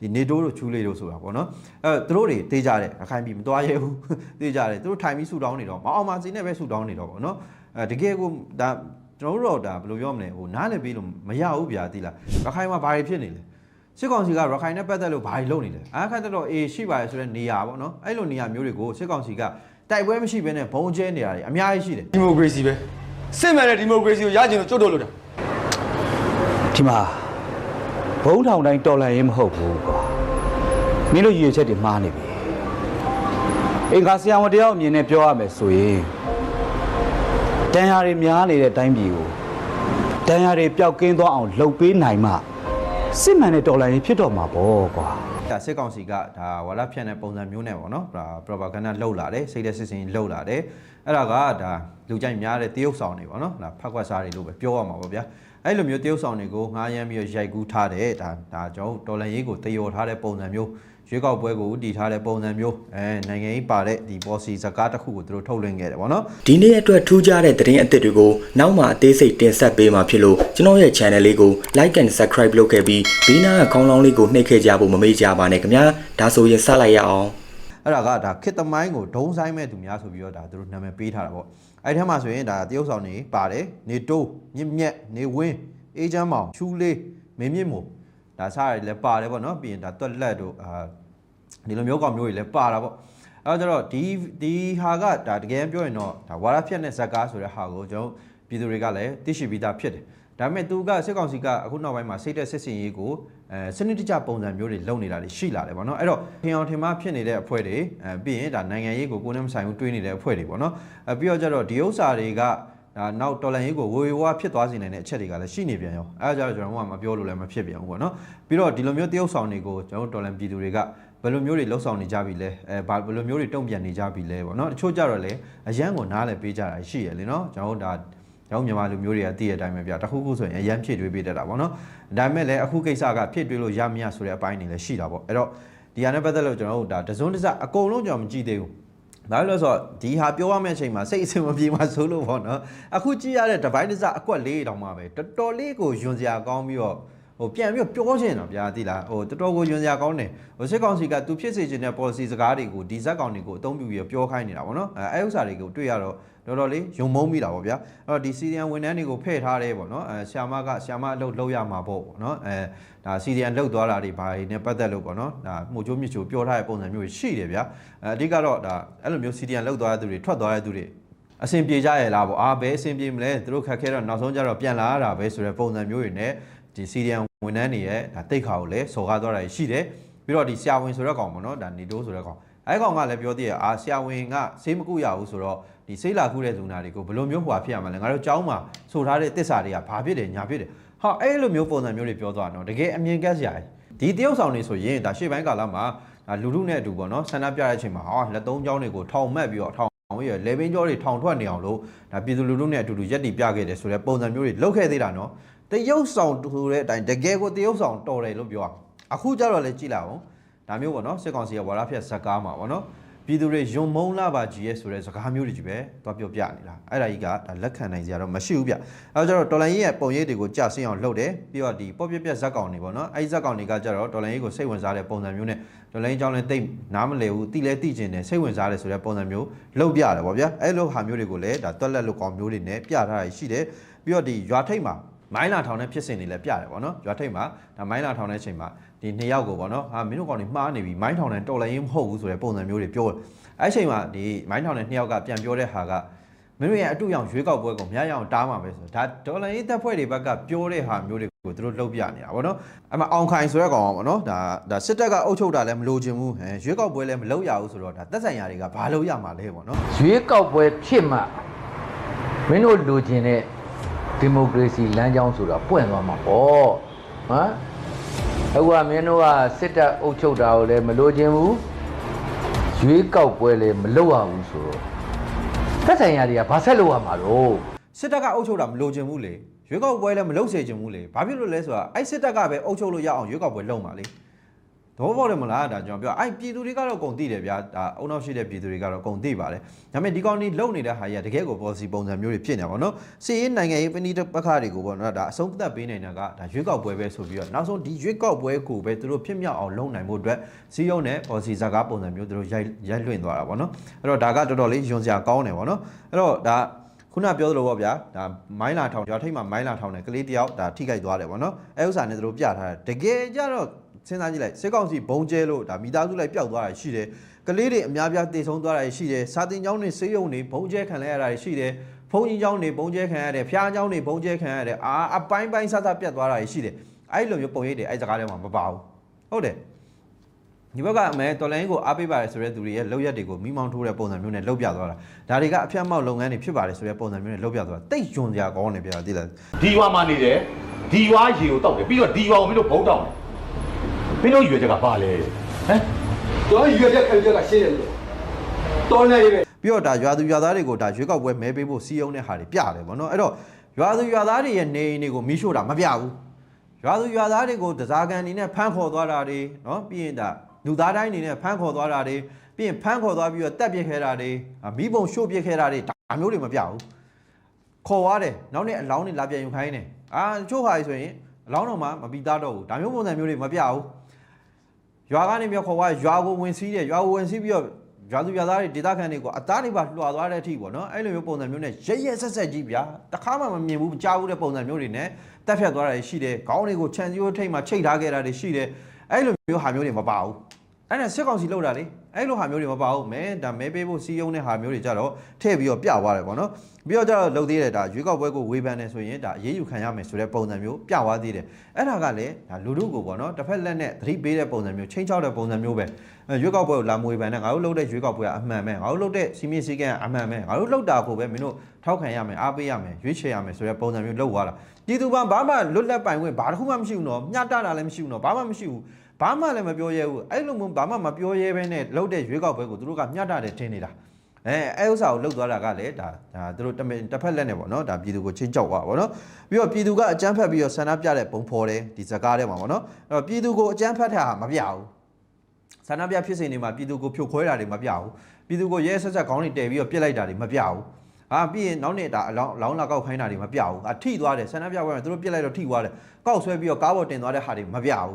ဒီနေတိုးတို့ချူလေးတို့ဆိုတာပေါ့နော်အဲသူတို့တွေတေးကြတယ်အခိုင်ပြီးမသွားရဲဘူးတေးကြတယ်သူတို့ထိုင်ပြီးဆူတောင်းနေတော့မအောင်မစီနဲ့ပဲဆူတောင်းနေတော့ပေါ့နော်အဲတကယ်ကိုဒါကျွန်တော်တို့တော့ဒါဘယ်လိုပြောမလဲဟိုနားလည်ပြီးလို့မရဘူးဗျာတိလားရခိုင်မှာဘာတွေဖြစ်နေလဲစစ်ကောင်စီကရခိုင်နဲ့ပတ်သက်လို့ဘာတွေလုပ်နေလဲအခါတက်တော့အေးရှိပါရဲ့ဆိုတဲ့နေရာပေါ့နော်အဲ့လိုနေရာမျိုးတွေကိုစစ်ကောင်စီကတိုက်ပွဲမရှိဘဲနဲ့ဘုံကျဲနေရတယ်အများကြီးရှိတယ်ဒီမိုကရေစီပဲစစ်မှန်တဲ့ဒီမိုကရေစီကိုရကျင်လို့ကျွတ်တော့လို့တာဒီမှာ ဘုံထောင်တိုင်းတော်လန်ရင်မဟုတ်ဘူးကွာမင်းတို့ရည်ရွယ်ချက်တွေမှားနေပြီအင်္ဂါဆရာဝန်တယောက်အမြင်နဲ့ပြောရမယ်ဆိုရင်တန်ရာတွေများနေတဲ့အတိုင်းပြည်ကိုတန်ရာတွေပျောက်ကင်းသွားအောင်လှုပ်ပေးနိုင်မှစစ်မှန်တဲ့တော်လန်ရင်ဖြစ်တော့မှာပေါ့ကွာဒါစစ်ကောင်စီကဒါဝါလာဖြန့်တဲ့ပုံစံမျိုးနဲ့ပေါ့နော်ဒါ propaganda လှုပ်လာတယ်စိတ်တဲ့စစ်စင်လှုပ်လာတယ်အဲ့ဒါကဒါ လူကြိုက်များတဲ့တရုတ်ဆောင်တွေပေါ့နော်ဒါဖက်ခွက်စားတွေလို့ပဲပြောရမှာပေါ့ဗျာအဲ့လိုမျိုးတရုတ်ဆောင်တွေကိုငှားရမ်းပြီးတော့ရိုက်ကူးထားတယ်ဒါဒါကျွန်တော်တော်လန်ရေးကိုတယောထားတဲ့ပုံစံမျိုးရွေးကောက်ပွဲကိုတည်ထားတဲ့ပုံစံမျိုးအဲနိုင်ငံရေးပါတဲ့ဒီ policy စကားတစ်ခုကိုသူတို့ထုတ်လွှင့်ခဲ့တယ်ပေါ့နော်ဒီနေ့အတွက်ထူးခြားတဲ့သတင်းအသစ်တွေကိုနောက်မှအသေးစိတ်တင်ဆက်ပေးမှာဖြစ်လို့ကျွန်တော်ရဲ့ channel လေးကို like and subscribe လုပ်ခဲ့ပြီးဘေးနားကခေါင်းလောင်းလေးကိုနှိပ်ခဲ့ကြဖို့မမေ့ကြပါနဲ့ခင်ဗျာဒါဆိုရင်စလိုက်ရအောင် အဲ့ဒါကဒါခေတ်သမိုင်းကိုဒုံဆိုင်မဲ့သူများဆိုပြီးတော့ဒါသူတို့နာမည်ပေးထားတာပေါ့အဲ့ဒီထဲမှာဆိုရင်ဒါတရုတ်ဆောင်နေပါတယ်နေတိုးမြင့်မြက်နေဝင်းအေးချမ်းမောင်ချူလေးမင်းမြင့်မို့ဒါစားရည်လည်းပါတယ်ပေါ့နော်ပြီးရင်ဒါတွက်လက်တို့အာဒီလိုမျိုးကောင်မျိုးတွေလည်းပါတာပေါ့အဲ့တော့ကျတော့ဒီဒီဟာကဒါတကယ်ပြောရင်တော့ဒါဝါရဖြတ်တဲ့ဇက်ကားဆိုတဲ့ဟာကိုကျွန်တော်ပြည်သူတွေကလည်းသိရှိပြီးသားဖြစ်တယ် ဒါပေမဲ့သူကစစ်ကောင်စီကအခုနောက်ပိုင်းမှာစိတ်တဲ့စစ်စင်ရေးကိုအဲစနစ်တကျပုံစံမျိုးတွေလုပ်နေတာတွေရှိလာတယ်ပေါ့နော်အဲ့တော့ထင်အောင်ထင်မှားဖြစ်နေတဲ့အဖွဲ့တွေအဲပြီးရင်ဒါနိုင်ငံရေးကိုကိုယ်နဲ့မဆိုင်ဘူးတွေးနေတဲ့အဖွဲ့တွေပေါ့နော်အဲပြီးတော့ကျတော့ဒီဥစ္စာတွေကဒါနောက်တော်လန်ရေးကိုဝေဝေဝါဖြစ်သွားစေနိုင်တဲ့အချက်တွေကလည်းရှိနေပြန်ရောအဲဒါကြောင့်ကျွန်တော်ကမပြောလို့လည်းမဖြစ်ပြန်ဘူးပေါ့နော်ပြီးတော့ဒီလိုမျိုးတရုတ်ဆောင်တွေကိုကျွန်တော်တော်လန်ပြည်သူတွေကဘယ်လိုမျိုးတွေလှုပ်ဆောင်နေကြပြီလဲအဲဘာဘယ်လိုမျိုးတွေတုံ့ပြန်နေကြပြီလဲပေါ့နော်တချို့ကြတော့လေအရန်ကိုနားလည်းပေးကြတာရှိရလေနော်ကျွန်တော်တို့ဒါ ကျောင်းမြန်မာလူမျိုးတွေကတည့်ရတဲ့အတိုင်းပဲဗျာတခုခုဆိုရင်အရန်ဖြစ်တွေးပေးတတ်တာပေါ့နော်ဒါပေမဲ့လည်းအခုကိစ္စကဖြစ်တွေးလို့ရမရဆိုတဲ့အပိုင်းတွေလည်းရှိတာပေါ့အဲ့တော့ဒီဟာနဲ့ပတ်သက်လို့ကျွန်တော်တို့ဒါတစုံတစ်စအကုန်လုံးကျွန်တော်မကြည့်သေးဘူးဘာလို့လဲဆိုတော့ဒီဟာပြောရမယ့်အချိန်မှာစိတ်အဆင်မပြေမှဆိုလို့ပေါ့နော်အခုကြည့်ရတဲ့ဒီဘိုင်းတစ်စအကွက်လေးတောင်မှပဲတော်တော်လေးကိုယွန်စရာကောင်းပြီးတော့ဟိုပြန်ပြီးတော့ပြောချင်တော့ဗျာသိလားဟိုတော်တော်ကိုယွန်စရာကောင်းတယ်ဟိုစစ်ကောင်စီကသူဖြစ်စေချင်တဲ့ policy စကားတွေကိုဒီဇက်ကောင်တွေကိုအသုံးပြုပြီးတော့ပြောခိုင်းနေတာပေါ့နော်အဲအဲဥစ္စာတွေကိုတွေ့ရတော့ တော်တော်လေးယုံမုန်းမိတာပေါ့ဗျာအဲ့တော့ဒီစီဒီယန်ဝန်ထမ်းတွေကိုဖဲ့ထားတယ်ပေါ့နော်အဲဆီယာမကဆီယာမအလုပ်လုပ်ရမှာပေါ့ပေါ့နော်အဲဒါစီဒီယန်လောက်သွားတာတွေဘာတွေနဲ့ပတ်သက်လို့ပေါ့နော်ဒါမှုချိုးမြစ်ချိုးပြောထားတဲ့ပုံစံမျိုးတွေရှိတယ်ဗျာအဲအဓိကတော့ဒါအဲ့လိုမျိုးစီဒီယန်လောက်သွားတဲ့သူတွေထွက်သွားတဲ့သူတွေအဆင်ပြေကြရဲ့လားပေါ့အာဘယ်အဆင်ပြေမလဲသူတို့ခက်ခဲတော့နောက်ဆုံးကျတော့ပြန်လာရတာပဲဆိုတဲ့ပုံစံမျိုးတွေနဲ့ဒီစီဒီယန်ဝန်ထမ်းတွေရဲ့ဒါတိတ်ခါကိုလည်းစော်ကားသွားတာရှိတယ်ပြီးတော့ဒီဆရာဝန်ဆိုတဲ့ကောင်ပေါ့နော်ဒါနေတိုးဆိုတဲ့ကောင် အဲကောင်ကလည်းပြောသေးရအာဆရာဝန်ကဆေးမကုရဘူးဆိုတော့ဒီဆေးလာကုတဲ့လူနာတွေကိုဘယ်လိုမျိုးဟွာဖြစ်ရမလဲငါတို့ကြောင်းမှာဆိုထားတဲ့တစ္ဆာတွေကဘာဖြစ်တယ်ညာဖြစ်တယ်ဟာအဲ့လိုမျိုးပုံစံမျိုးတွေပြောသွားတော့တကယ်အမြင်ကက်စရာကြီးဒီတရုတ်ဆောင်တွေဆိုရင်ဒါရှေ့ပိုင်းကာလမှာဒါလူလူနဲ့အတူပေါ့နော်ဆန္ဒပြတဲ့အချိန်မှာဟာလက်သုံးချောင်းတွေကိုထောင်မှတ်ပြီးတော့ထောင်အောင်ရလေဘင်းကြောတွေထောင်ထွက်နေအောင်လို့ဒါပြည်သူလူထုနဲ့အတူတူရက်တီပြခဲ့တယ်ဆိုတဲ့ပုံစံမျိုးတွေလုပ်ခဲ့သေးတာနော်တရုတ်ဆောင်ဆိုတဲ့အတိုင်းတကယ်ကိုတရုတ်ဆောင်တော်တယ်လို့ပြောအောင်အခုကျတော့လည်းကြည့်လိုက်အောင် ဒါမျိုးပေါ့နော်စစ်ကောင်စီကဝါရဖြတ်ဇက်ကားမှာပေါ့နော်ပြည်သူတွေယုံမုန်းလာပါကြီးရဲ့ဆိုတဲ့စကားမျိုးတွေကြီးပဲသွားပြောပြနေတာအဲ့ဒါကြီးကဒါလက်ခံနိုင်စရာတော့မရှိဘူးဗျအဲတော့ကျတော့တော်လန်ရေးရဲ့ပုံရိပ်တွေကိုကြဆင်းအောင်လုပ်တယ်ပြီးတော့ဒီပေါ့ပြက်ပြက်ဇက်ကောင်တွေပေါ့နော်အဲ့ဒီဇက်ကောင်တွေကကျတော့တော်လန်ရေးကိုစိတ်ဝင်စားတဲ့ပုံစံမျိုးနဲ့တော်လန်ရေးကြောင်းလည်းတိတ်နားမလည်ဘူးတိလဲတိကျင်တယ်စိတ်ဝင်စားတယ်ဆိုတဲ့ပုံစံမျိုးလုပ်ပြတယ်ပေါ့ဗျာအဲ့လိုဟာမျိုးတွေကိုလည်းဒါတွက်လက်လို့ကောင်မျိုးတွေနဲ့ပြထားတာရှိတယ်ပြီးတော့ဒီရွာထိပ်မှာ မိုင်းလာထောင်တဲ့ဖြစ်စဉ်တွေလည်းပြတယ်ပေါ့နော်ရွာထိပ်မှာဒါမိုင်းလာထောင်တဲ့အချိန်မှာဒီနှစ်ယောက်ကိုပေါ့နော်ဟာမင်းတို့ကောင်တွေမှားနေပြီမိုင်းထောင်တဲ့တော်လန်ရေးမဟုတ်ဘူးဆိုတဲ့ပုံစံမျိုးတွေပြောတယ်အဲ့အချိန်မှာဒီမိုင်းထောင်တဲ့နှစ်ယောက်ကပြန်ပြောတဲ့ဟာကမင်းတို့ရဲ့အတူရောင်ရွေးကောက်ပွဲကိုမြရအောင်တားမှာပဲဆိုတော့ဒါဒေါ်လာရေးတပ်ဖွဲ့တွေဘက်ကပြောတဲ့ဟာမျိုးတွေကိုသူတို့လှုပ်ပြနေတာဗောနော်အဲ့မှာအောင်ခိုင်ဆိုတဲ့ကောင်ကဗောနော်ဒါဒါစစ်တပ်ကအုပ်ချုပ်တာလည်းမလိုချင်ဘူးဟဲရွေးကောက်ပွဲလည်းမလုပ်ရဘူးဆိုတော့ဒါသက်ဆိုင်ရာတွေကဘာလုပ်ရမှာလဲဗောနော်ရွေးကောက်ပွဲဖြစ်မှမင်းတို့လိုချင်တဲ့ ဒီမိုကရေစီလမ်းကြောင်းဆိုတာပွင့်သွားမှာပေါ့ဟမ်အခုကမင်းတို့ကစစ်တပ်အုပ်ချုပ်တာကိုလည်းမလိုချင်ဘူးရွေးကောက်ပွဲလည်းမလုပ်ရဘူးဆိုတော့သက်ဆိုင်ရာတွေကဘာဆက်လုပ်ရမှာတော့စစ်တပ်ကအုပ်ချုပ်တာမလိုချင်ဘူးလေရွေးကောက်ပွဲလည်းမလုပ်စေချင်ဘူးလေဘာဖြစ်လို့လဲဆိုတော့အဲ့စစ်တပ်ကပဲအုပ်ချုပ်လို့ရအောင်ရွေးကောက်ပွဲလုပ်မှာလေတ သဘောပေါက်တယ်မလားဒါကျွန်တော်ပြောအဲ့ပြည်သူတွေကတော့အကုန်သိတယ်ဗျာဒါအုံနောက်ရှိတဲ့ပြည်သူတွေကတော့အကုန်သိပါတယ်ဒါပေမဲ့ဒီကောင်ကြီးလုံနေတဲ့ဟာကြီးကတကယ်ကို policy ပုံစံမျိုးတွေဖြစ်နေတာပေါ့နော်စီးရင်နိုင်ငံရေးပဏိပက္ခတွေကိုပေါ့နော်ဒါအဆုံးသတ်ပေးနေတာကဒါရွေးကောက်ပွဲပဲဆိုပြီးတော့နောက်ဆုံးဒီရွေးကောက်ပွဲကိုပဲသူတို့ဖြစ်မြောက်အောင်လုပ်နိုင်မှုအတွက်စီးရုံးနဲ့ policy ဇာကားပုံစံမျိုးသူတို့ရိုက်ရိုက်လွှင့်သွားတာပေါ့နော်အဲ့တော့ဒါကတော်တော်လေးယွန်စရာကောင်းတယ်ပေါ့နော်အဲ့တော့ဒါခုနပြောသလိုပေါ့ဗျာဒါမိုင်းလာထောင်ရွာထိပ်မှာမိုင်းလာထောင်တယ်ကလေးတယောက်ဒါထိခိုက်သွားတယ်ပေါ့နော်အဲဥစ္စာနဲ့သူတို့ပြထားတယ်တကယ်ကြတော့ စဉ်းစားကြည့်လိုက်စစ်ကောင်စီဘုံကျဲလို့ဒါမိသားစုလိုက်ပျောက်သွားတာရှိတယ်ကလေးတွေအများပြားတည်ဆုံးသွားတာရှိတယ်စာတင်ကျောင်းတွေဆေးရုံတွေဘုံကျဲခံလဲရတာရှိတယ်ဖုန်းကြီးကျောင်းတွေဘုံကျဲခံရတယ်ဖျားကျောင်းတွေဘုံကျဲခံရတယ်အာအပိုင်းပိုင်းဆဆပြတ်သွားတာရှိတယ်အဲ့လိုမျိုးပုံရိပ်တွေအဲ့စကားထဲမှာမပါဘူးဟုတ်တယ်ဒီဘက်ကအမဲတော်လိုင်းကိုအားပေးပါတယ်ဆိုတဲ့သူတွေရဲ့လောက်ရက်တွေကိုမိမောင်းထိုးတဲ့ပုံစံမျိုးနဲ့လောက်ပြသွားတာဒါတွေကအဖျက်မောက်လုပ်ငန်းတွေဖြစ်ပါတယ်ဆိုတဲ့ပုံစံမျိုးနဲ့လောက်ပြသွားတာတိတ်ယွန်စရာကောင်းနေပြတာသိလားဒီရွာမှာနေတယ်ဒီရွာရေကိုတောက်တယ်ပြီးတော့ဒီရွာကိုမင်းတို့ဘုံတောက်တယ် မင်းတို့ရွေချက်ကဘာလဲဟမ်ကျွန်တော်ရွေချက်ခံချက်ကရှင်းတယ်လို့တော်နေရေးပဲပြီးတော့ဒါရွာသူရွာသားတွေကိုဒါရွေးကောက်ပွဲမဲပေးဖို့စီးရုံးတဲ့ဟာတွေပြတယ်ဗောနော်အဲ့တော့ရွာသူရွာသားတွေရဲ့နေအိမ်တွေကိုမီးရှို့တာမပြဘူးရွာသူရွာသားတွေကိုတစားကန်အနေနဲ့ဖမ်းခေါ်သွားတာတွေနော်ပြီးရင်ဒါလူသားတိုင်းအနေနဲ့ဖမ်းခေါ်သွားတာတွေပြီးရင်ဖမ်းခေါ်သွားပြီးတော့တက်ပစ်ခဲတာတွေအာမီးပုံရှို့ပစ်ခဲတာတွေဒါမျိုးတွေမပြဘူးခေါ်သွားတယ်နောက်နေ့အလောင်းတွေလာပြန်ယူခိုင်းတယ်အာတချို့ဟာတွေဆိုရင်အလောင်းတော်မှမပြီးသားတော့ဘူးဒါမျိုးပုံစံမျိုးတွေမပြဘူး ရွာကနေပြီးခေါ်သွားရွာကိုဝင်စီးတယ်ရွာကိုဝင်စီးပြီးတော့ရွာသူရွာသားတွေဒေသခံတွေကိုအသားတွေပါလွှာသွားတဲ့အထိပေါ့နော်အဲ့လိုမျိုးပုံစံမျိုးနဲ့ရရက်ဆက်ဆက်ကြီးဗျာတခါမှမမြင်ဘူးမကြားဘူးတဲ့ပုံစံမျိုးတွေနဲ့တက်ဖြတ်သွားတာတွေရှိတယ်ခေါင်းတွေကိုခြံစည်းရိုးထိတ်မှချိတ်ထားခဲ့တာတွေရှိတယ်အဲ့လိုမျိုးဟာမျိုးတွေမပါဘူးအဲ့ဒါစစ်ကောင်စီလောက်တာလေ အဲ့လိုဟာမျိုးတွေမပါဘူးမဲဒါမဲပေးဖို့စီးယုံတဲ့ဟာမျိုးတွေကြတော့ထည့်ပြီးတော့ပြသွားတယ်ပေါ့နော်ပြီးတော့ကြတော့လုံသေးတယ်ဒါရွေးကောက်ပွဲကိုဝေဖန်နေဆိုရင်ဒါအရေးယူခံရမယ်ဆိုတဲ့ပုံစံမျိုးပြသွားသေးတယ်အဲ့ဒါကလည်းဒါလူတို့ကိုပေါ့နော်တစ်ဖက်လက်နဲ့သတိပေးတဲ့ပုံစံမျိုးချင်းချောက်တဲ့ပုံစံမျိုးပဲအဲရွေးကောက်ပွဲကိုလာမဝေဖန်နဲ့ငါတို့လုပ်တဲ့ရွေးကောက်ပွဲကအမှန်ပဲငါတို့လုပ်တဲ့စီမင်းစည်းကမ်းကအမှန်ပဲငါတို့လုပ်တာကိုပဲမင်းတို့ထောက်ခံရမယ်အားပေးရမယ်ရွေးချယ်ရမယ်ဆိုတဲ့ပုံစံမျိုးလုပ်သွားတာပြည်သူဘာဘာမှလွတ်လပ်ပိုင်ခွင့်ဘာတစ်ခုမှမရှိဘူးနော်မျှတတာလည်းမရှိဘူးနော်ဘာမှမရှိဘူး ဘာမှလည်းမပြောရဲဘူးအဲ့လိုမျိုးဘာမှမပြောရဲဘဲနဲ့လှုပ်တဲ့ရွေးကောက်ပွဲကိုသူတို့ကမျှတတယ်ထင်နေတာအဲအဲ့ဥစ္စာကိုလှုပ်သွားတာကလည်းဒါဒါသူတို့တမင်တစ်ဖက်လက်နဲ့ပေါ့နော်ဒါပြည်သူကိုချင်းကြောက်သွားပါပေါ့နော်ပြီးတော့ပြည်သူကအကြမ်းဖက်ပြီးတော့ဆန္ဒပြတဲ့ပုံဖော်တယ်ဒီဇကားထဲမှာပေါ့နော်အဲ့တော့ပြည်သူကိုအကြမ်းဖက်တာမပြဘူးဆန္ဒပြဖြစ်စဉ်တွေမှာပြည်သူကိုဖြိုခွဲတာတွေမပြဘူးပြည်သူကိုရဲဆက်ဆက်ခေါင်းတွေတည်ပြီးတော့ပြစ်လိုက်တာတွေမပြဘူးအာပြီးရင်နောက်နေ့ဒါအလောင်းအလောင်းလာကောက်ခိုင်းတာတွေမပြဘူးအထိသွားတယ်ဆန္ဒပြပွဲမှာသူတို့ပြစ်လိုက်တော့ထိသွားတယ်ကောက်ဆွဲပြီးတော့ကားပေါ်တင်သွားတဲ့ဟာတွေမပြဘူး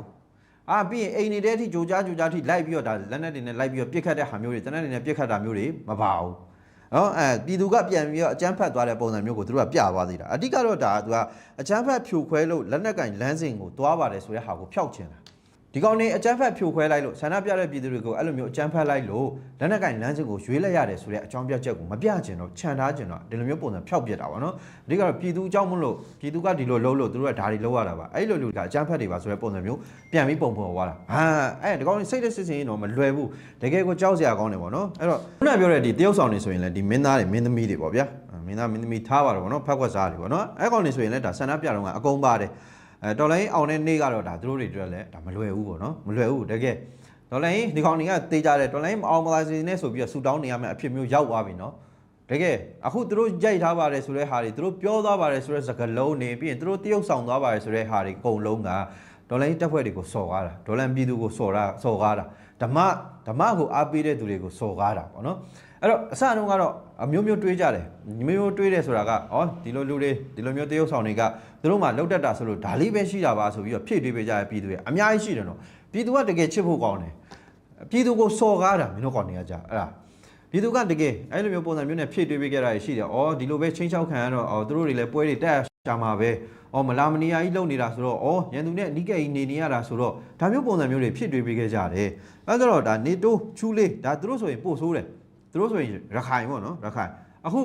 အာပြီးရင်အိမ်နေတဲ့အထိကြိုကြားကြိုကြားထိလိုက်ပြီးတော့ဒါလက်နက်တွေနဲ့လိုက်ပြီးတော့ပြစ်ခတ်တဲ့ဟာမျိုးတွေတနက်တွေနဲ့ပြစ်ခတ်တာမျိုးတွေမပါဘူးနော်အဲပြည်သူကပြန်ပြီးတော့အကြမ်းဖက်သွားတဲ့ပုံစံမျိုးကိုသူတို့ကပြသွားသေးတာအဓိကတော့ဒါကသူကအကြမ်းဖက်ဖြိုခွဲလို့လက်နက်ကင်လမ်းစဉ်ကိုသွားပါတယ်ဆိုတဲ့ဟာကိုဖျောက်ချင်တာ ဒီကောင်နေအကြမ်းဖက်ဖြိုခွဲလိုက်လို့ဆန္ဒပြတဲ့ပြည်သူတွေကိုအဲ့လိုမျိုးအကြမ်းဖက်လိုက်လို့လက်နက်ကင်လမ်းစဉ်ကိုရွေးလိုက်ရတယ်ဆိုတဲ့အကြောင်းပြချက်ကိုမပြချင်တော့ခြံထားချင်တော့ဒီလိုမျိုးပုံစံဖျောက်ပြစ်တာပါနော်အဓိကတော့ပြည်သူအကြောင်းမလို့ပြည်သူကဒီလိုလုပ်လို့သူတို့ကဒါတွေလုပ်ရတာပါအဲ့လိုလူကအကြမ်းဖက်တွေပါဆိုတဲ့ပုံစံမျိုးပြန်ပြီးပုံဖော်သွားတာဟာအဲ့ဒီကောင်စိတ်တဲ့စစ်စင်ရင်တော့မလွယ်ဘူးတကယ်ကိုကြောက်စရာကောင်းတယ်ပေါ့နော်အဲ့တော့ခုနပြောတဲ့ဒီတရုတ်ဆောင်တွေဆိုရင်လည်းဒီမင်းသားတွေမင်းသမီးတွေပေါ့ဗျာမင်းသားမင်းသမီးထားပါတော့ဗောနော်ဖက်ခွက်စားတွေဗောနော်အဲ့ကောင်တွေဆိုရင်လည်းဒါဆန္ဒပြတော့ကအကုန်ပါတယ် အဲတော်လိုင်းအောင်တဲ့နေ့ကတော့ဒါသူတို့တွေတွေ့လဲဒါမလွယ်ဘူးဗောနော်မလွယ်ဘူးတကယ်တော်လိုင်းဒီကောင်တွေကတေးကြတယ်တော်လိုင်းမအောင်မလာစီနဲ့ဆိုပြီးတော့ဆူတောင်းနေရမယ်အဖြစ်မျိုးရောက်သွားပြီနော်တကယ်အခုသူတို့ရိုက်ထားပါတယ်ဆိုတဲ့ဟာတွေသူတို့ပြောသွားပါတယ်ဆိုတဲ့စကားလုံးတွေပြီးရင်သူတို့တရုပ်ဆောင်သွားပါတယ်ဆိုတဲ့ဟာတွေအကုန်လုံးကဒေါ်လာတက်ဖွဲ့တွေကိုစော်ကားတာဒေါ်လာပြည်သူကိုစော်တာစော်ကားတာဓမ္မဓမ္မကိုအားပေးတဲ့သူတွေကိုစော်ကားတာပေါ့နော် အဲ့တော့အစတုန်းကတော့အမျိုးမျိုးတွေးကြတယ်မျိုးမျိုးတွေးတယ်ဆိုတာကဩဒီလိုလူတွေဒီလိုမျိုးတရုပ်ဆောင်တွေကသူတို့မှလောက်တတ်တာဆိုလို့ဒါလေးပဲရှိတာပါဆိုပြီးတော့ဖြည့်တွေးပေးကြတဲ့ပြည်သူတွေအများကြီးရှိတယ်နော်ပြည်သူကတကယ်ချစ်ဖို့ကောင်းတယ်ပြည်သူကိုစော်ကားတာမင်းတို့ကောင်းနေရကြအဲ့ဒါပြည်သူကတကယ်အဲ့လိုမျိုးပုံစံမျိုးနဲ့ဖြည့်တွေးပေးခဲ့တာရှိတယ်။အော်ဒီလိုပဲချင်းချောက်ခံရတော့အော်သူတို့တွေလည်းပွဲတွေတက်ရှာမှာပဲ။အော်မလာမနီယာကြီးလုံနေတာဆိုတော့အော်ရန်သူနဲ့အနီးကပ်ကြီးနေနေရတာဆိုတော့ဒါမျိုးပုံစံမျိုးတွေဖြည့်တွေးပေးခဲ့ကြတယ်။အဲ့ဒါတော့ဒါနေတိုးချူးလေးဒါသူတို့ဆိုရင်ပို့ဆိုးတယ်။ သူတို့ဆိုရင်ရခိုင်ပေါ့နော်ရခိုင်။အခု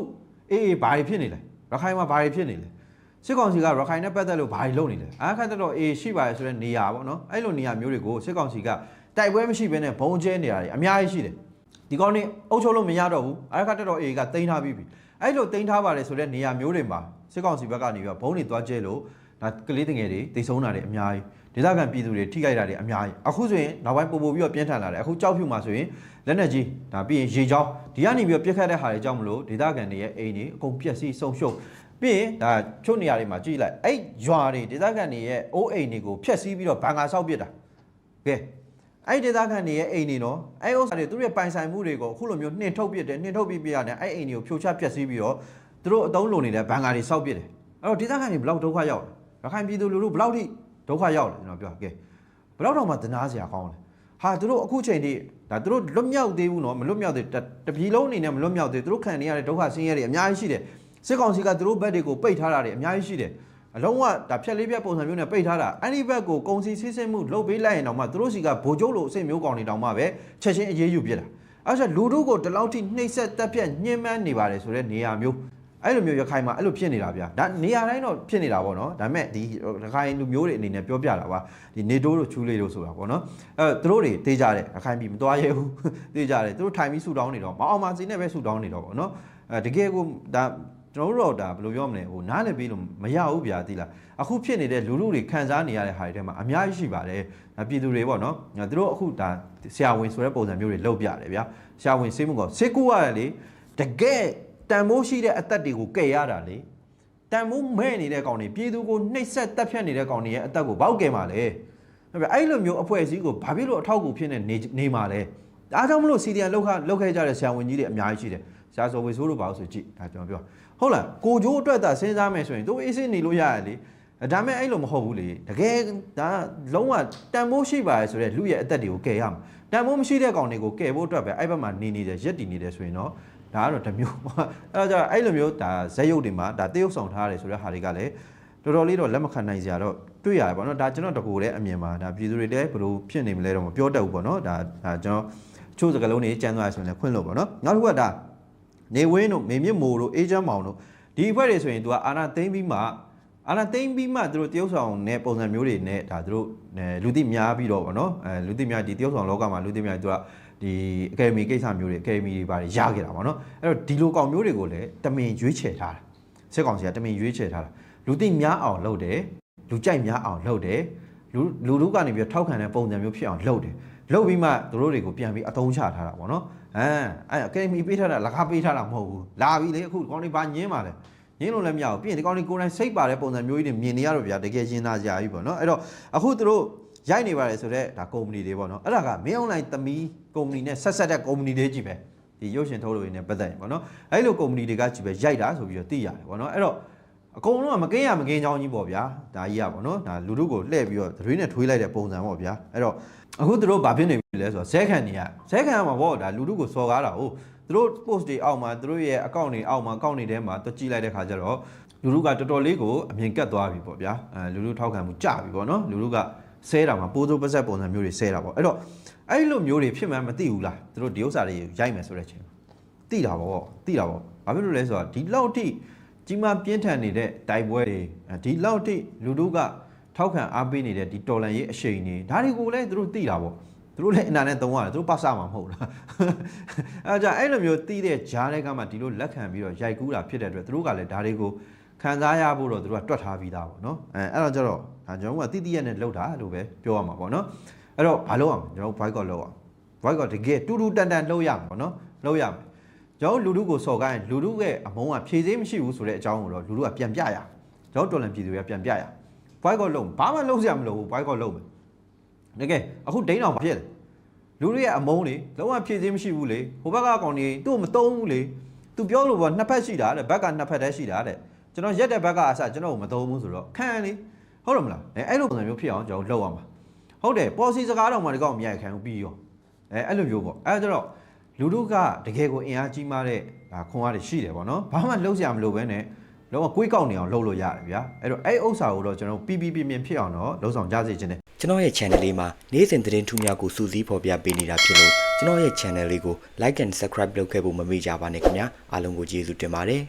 အေးအေးဘာတွေဖြစ်နေလဲ။ရခိုင်မှာဘာတွေဖြစ်နေလဲ။စစ်ကောင်စီကရခိုင်နဲ့ပတ်သက်လို့ဘာတွေလုပ်နေလဲ။အခါကျတော့အေးရှိပါရဲ့ဆိုတဲ့နေရာပေါ့နော်။အဲ့လိုနေရာမျိုးတွေကိုစစ်ကောင်စီကတိုက်ပွဲမရှိဘဲနဲ့ဘုံကျဲနေတာတွေအများကြီးရှိတယ်။ဒီကောင်းနေအုပ်ချုပ်လို့မရတော့ဘူးအဲ့ခါတက်တော့အေကတိန်းထားပြီးပြီအဲ့လိုတိန်းထားပါတယ်ဆိုတဲ့နေရာမျိုးတွေမှာစစ်ကောင်စီဘက်ကနေပြီးတော့ဘုံတွေသွားကျဲလို့ဒါကလေးတငယ်တွေတိတ်ဆုံးတာတွေအများကြီး ဒေသခံပြည်သူတွေထိခိုက်တာတွေအများကြီးအခုဆိုရင်နောက်ပိုင်းပို့ပို့ပြီးတော့ပြင်းထန်လာတယ်အခုကြောက်ဖြူမှာဆိုရင်လက်နက်ကြီးဒါပြီးရင်ရေချောင်းဒီကနေပြီးတော့ပြစ်ခတ်တဲ့ဟာတွေကြောင့်မလို့ဒေသခံတွေရဲ့အိမ်တွေအကုန်ပျက်စီးဆုံးရှုံးပြီးရင်ဒါချုံနေရာတွေမှာကြည့်လိုက်အဲ့ရွာတွေဒေသခံတွေရဲ့အိုးအိမ်တွေကိုဖျက်ဆီးပြီးတော့ဘန်ကာဆောက်ပစ်တာကဲအဲ့ဒီဒေသခံတွေရဲ့အိမ်တွေနော်အဲ့ဥစ္စာတွေသူတို့ရဲ့ပိုင်ဆိုင်မှုတွေကိုအခုလိုမျိုးနှင်ထုတ်ပစ်တယ်နှင်ထုတ်ပစ်ပြရတယ်အဲ့အိမ်တွေကိုဖြိုချပျက်စီးပြီးတော့သူတို့အတုံးလုံနေတဲ့ဘန်ကာတွေစောက်ပစ်တယ်အဲ့တော့ဒေသခံတွေဘယ်လောက်ဒုက္ခရောက်လဲရခိုင်ပြည်သူလူထုဘယ်လောက်ထိ ဒုက္ခရောက်လဲကျွန်တော်ပြောကဲဘယ်လောက်တော့မှတနာစရာကောင်းလဲဟာသူတို့အခုချိန်ထိဒါသူတို့လွတ်မြောက်သေးဘူးနော်မလွတ်မြောက်သေးတတပြည်လုံးအနေနဲ့မလွတ်မြောက်သေးသူတို့ခံနေရတဲ့ဒုက္ခဆင်းရဲတွေအများကြီးရှိတယ်စစ်ကောင်စီကသူတို့ဘက်တွေကိုပိတ်ထားတာတွေအများကြီးရှိတယ်အလုံးဝဒါဖြက်လေးဖြက်ပုံစံမျိုးနဲ့ပိတ်ထားတာအဲ့ဒီဘက်ကိုကုံစီဆင်းဆင်းမှုလုပ်ပေးလိုက်ရင်တော့မှသူတို့စီကဗိုလ်ချုပ်လိုအဆင့်မျိုးကောင်နေတောင်မှပဲချက်ချင်းအေးအေးယူပြစ်တာအဲ့ဒါလူတို့ကိုဒီလောက်ထိနှိပ်စက်တက်ပြက်ညှဉ်းပန်းနေပါတယ်ဆိုတဲ့နေရာမျိုး အဲ့လိုမျိုးရခိုင်မှာအဲ့လိုဖြစ်နေတာဗျာဒါနေရာတိုင်းတော့ဖြစ်နေတာပေါ့နော်ဒါပေမဲ့ဒီရခိုင်လူမျိုးတွေအနေနဲ့ပြောပြတာပါဒီနေတိုးတို့ချူလေးတို့ဆိုတာပေါ့နော်အဲ့သူတို့တွေတေးကြတယ်ရခိုင်ပြည်မသွားရဲဘူးတေးကြတယ်သူတို့ထိုင်ပြီးဆူတောင်းနေတော့မအောင်မစီနဲ့ပဲဆူတောင်းနေတော့ပေါ့နော်အဲတကယ်ကိုဒါကျွန်တော်တို့တော့ဒါဘယ်လိုပြောမလဲဟိုနားလည်ပြီးလို့မရဘူးဗျာသိလားအခုဖြစ်နေတဲ့လူလူတွေခံစားနေရတဲ့ဟာတွေထဲမှာအများကြီးရှိပါတယ်ဒါပြည်သူတွေပေါ့နော်သူတို့အခုဒါဆရာဝန်ဆိုတဲ့ပုံစံမျိုးတွေလောက်ပြတယ်ဗျာဆရာဝန်စေးမှုကောစေးကူရတယ်လေတကယ် တန်မိုးရှိတဲ့အသက်တွေကိုကယ်ရတာလေတန်မိုးမဲ့နေတဲ့ကောင်တွေပြည်သူကိုနှိပ်စက်တက်ဖြတ်နေတဲ့ကောင်တွေရဲ့အသက်ကိုဘောက်ကယ်မှာလေဟုတ်ပြီအဲ့လိုမျိုးအဖွဲ့အစည်းကိုဘာဖြစ်လို့အထောက်အကူဖြစ်နေနေနေမှာလဲဒါကြောင့်မလို့စီဒီအန်လောက်ခလောက်ခဲ့ကြတဲ့ဆရာဝန်ကြီးတွေအများကြီးရှိတယ်ဆရာစောဝေဆိုးတို့ပါလို့ဆိုကြည့်ဒါကျွန်တော်ပြောဟုတ်လားကိုကျိုးအတွက်သာစဉ်းစားမယ်ဆိုရင်တို့အေးစင်းနေလို့ရရလေဒါမဲ့အဲ့လိုမဟုတ်ဘူးလေတကယ်ဒါလုံးဝတန်မိုးရှိပါရဲ့ဆိုတော့လူရဲ့အသက်တွေကိုကယ်ရမှာတန်မိုးမရှိတဲ့ကောင်တွေကိုကယ်ဖို့အတွက်ပဲအဲ့ဘက်မှာနေနေတယ်ရက်တည်နေတယ်ဆိုရင်တော့ ဒါကတော့တစ်မျိုးပေါ့အဲ့တော့အဲ့လိုမျိုးဒါဇက်ရုပ်တွေမှာဒါတရုပ်ဆောင်ထားရတယ်ဆိုတဲ့ဟာတွေကလည်းတော်တော်လေးတော့လက်မခံနိုင်စရာတော့တွေ့ရတယ်ပေါ့နော်ဒါကျွန်တော်တကူလည်းအမြင်ပါဒါပြည်သူတွေလည်းဘယ်လိုဖြစ်နေမလဲတော့မပြောတတ်ဘူးပေါ့နော်ဒါဒါကျွန်တော်ချို့စကလုံးတွေကျန်းသွားရဆိုရင်လည်းခွင့်လို့ပေါ့နော်နောက်တစ်ခုကဒါနေဝင်းတို့မေမြင့်မိုးတို့အေးချမ်းမောင်တို့ဒီအဖွဲ့တွေဆိုရင်သူကအာနာသိမ့်ပြီးမှအာနာသိမ့်ပြီးမှသူတို့တရုပ်ဆောင်နဲ့ပုံစံမျိုးတွေနဲ့ဒါသူတို့လူသိများပြီးတော့ဗောနော်အဲလူသိများဒီတရုပ်ဆောင်လောကမှာလူသိများသူက ဒီအကယ်ဒမီကိစ္စမျိုးတွေအကယ်ဒမီတွေပါတယ်ရခဲ့တာဗောနော်အဲ့တော့ဒီလိုကောင်မျိုးတွေကိုလည်းတမင်ရွေးချယ်ထားတာစစ်ကောင်စီကတမင်ရွေးချယ်ထားတာလူသိများအောင်လုပ်တယ်လူကြိုက်များအောင်လုပ်တယ်လူလူလူကနေပြီးထောက်ခံတဲ့ပုံစံမျိုးဖြစ်အောင်လုပ်တယ်လုပ်ပြီးမှသူတို့တွေကိုပြန်ပြီးအသုံးချထားတာဗောနော်အဲအဲအကယ်ဒမီပေးထားတာလကားပေးထားတာမဟုတ်ဘူးလာပြီလေအခုကောင်တွေဘာညင်းပါလဲငင်းလို့လည်းမရဘူးပြီးရင်ဒီကောင်တွေကိုယ်တိုင်စိတ်ပါတဲ့ပုံစံမျိုးကြီးတွေမြင်နေရတော့ဗျာတကယ်ရင်သားကြပြီပေါ့နော်အဲ့တော့အခုသူတို့ ရိုက်နေပါတယ်ဆိုတော့ဒါကုမ္ပဏီတွေပေါ့နော်အဲ့ဒါကမင်းအွန်လိုင်းသမီးကုမ္ပဏီနဲ့ဆက်ဆက်တဲ့ကုမ္ပဏီတွေကြီးပဲဒီရုပ်ရှင်ထုတ်လို့ရင်းနဲ့ပတ်သက်ရင်ပေါ့နော်အဲ့လိုကုမ္ပဏီတွေကကြီးပဲရိုက်တာဆိုပြီးတော့သိရတယ်ပေါ့နော်အဲ့တော့အကုန်လုံးကမကင်းရမကင်းချောင်းကြီးပေါ့ဗျာဒါကြီးอ่ะပေါ့နော်ဒါလူတို့ကိုလှည့်ပြီးတော့တွေးနဲ့ထွေးလိုက်တဲ့ပုံစံပေါ့ဗျာအဲ့တော့အခုသူတို့ဘာဖြစ်နေပြီလဲဆိုတော့ဇဲခံနေရဇဲခံမှာပေါ့ဒါလူတို့ကိုစော်ကားတာဟုတ်သူတို့ post တွေအောက်မှာသူတို့ရဲ့ account တွေအောက်မှာ account တွေထဲမှာတွကြည့်လိုက်တဲ့ခါကျတော့လူတို့ကတော်တော်လေးကိုအမြင်ကတ်သွားပြီပေါ့ဗျာအဲလူတို့ထောက်ခံမှုကြပြီပေါ့နော်လူတို့က ဆဲတာမှာပိုးစိုးပါဆက်ပုံစံမျိုးတွေဆဲတာပေါ့အဲ့တော့အဲ့လိုမျိုးတွေဖြစ်မှန်းမသိဘူးလားသူတို့ဒီဥစ္စာတွေရိုက်မယ်ဆိုတဲ့အချိန်မှာသိတာပေါ့သိတာပေါ့ဘာဖြစ်လို့လဲဆိုတော့ဒီလောက်ထိကြီးမားပြင်းထန်နေတဲ့တိုက်ပွဲတွေဒီလောက်ထိလူတို့ကထောက်ခံအားပေးနေတဲ့ဒီတော်လန်ရေးအရှိန်တွေဒါတွေကိုလည်းသူတို့သိတာပေါ့သူတို့လည်းအင်တာနက်သုံးရတယ်သူတို့ပတ်စမှာမဟုတ်လားအဲကြအဲ့လိုမျိုးသိတဲ့ဂျားတွေကမှဒီလိုလက်ခံပြီးတော့ရိုက်ကူးတာဖြစ်တဲ့အတွက်သူတို့ကလည်းဒါတွေကို ခံစားရဖို့တော့သူတို့ကတွက်ထားပြီးသားပေါ့နော်အဲအဲ့တော့ကျတော့ဒါကျွန်တော်ကတိတိရက်နဲ့လှုပ်တာလို့ပဲပြောရမှာပေါ့နော်အဲ့တော့ဘာလုပ်အောင်ကျွန်တော် boycott လုပ်အောင် boycott တကယ်တူတူတန်တန်လှုပ်ရမှာပေါ့နော်လှုပ်ရမှာကျွန်တော်လူလူကိုစော်ကိုင်းလူလူရဲ့အမုန်းကဖြည့်စည်းမရှိဘူးဆိုတဲ့အကြောင်းကိုတော့လူလူကပြန်ပြရကျွန်တော်တော်လန်ပြည်သူတွေကပြန်ပြရ boycott လုပ်ဘာမှလုပ်စရာမလိုဘူး boycott လုပ်မယ်တကယ်အခုဒိန်းအောင်ဖြစ်တယ်လူတွေရဲ့အမုန်းလေလုံးဝဖြည့်စည်းမရှိဘူးလေဟိုဘက်ကကောင်တွေသူ့ကိုမတုံးဘူးလေသူပြောလို့ပေါ့နှစ်ဖက်ရှိတာတဲ့ဘက်ကနှစ်ဖက်တည်းရှိတာတဲ့ ကျွန်တော်ရက်တဲ့ဘက်ကအစကျွန်တော်ကိုမတုံးဘူးဆိုတော့ခံလေဟုတ်တယ်မလားအဲအဲ့လိုပုံစံမျိုးဖြစ်အောင်ကျွန်တော်လုပ်ရမှာဟုတ်တယ် policy စကားတော့မှဒီကောင်မရိုက်ခံဘူးပြီးရောအဲအဲ့လိုမျိုးပေါ့အဲဒါတော့လူတို့ကတကယ်ကိုအင်အားကြီးမားတဲ့ဒါခွန်အားတွေရှိတယ်ပေါ့နော်ဘာမှလုပ်စရာမလိုဘဲနဲ့လုံးဝကိုယ်ကောက်နေအောင်လုပ်လို့ရတယ်ဗျာအဲ့တော့အဲ့ဥစ္စာကိုတော့ကျွန်တော်ပြီးပြီးပြင်းပြင်းဖြစ်အောင်တော့လှုံ့ဆော်ကြစေခြင်းနဲ့ကျွန်တော်ရဲ့ channel လေးမှာနေ့စဉ်သတင်းထူးများကိုစူးစီးဖော်ပြပေးနေတာဖြစ်လို့ကျွန်တော်ရဲ့ channel လေးကို like and subscribe လုပ်ခဲ့ဖို့မမေ့ကြပါနဲ့ခင်ဗျာအားလုံးကိုကျေးဇူးတင်ပါတယ်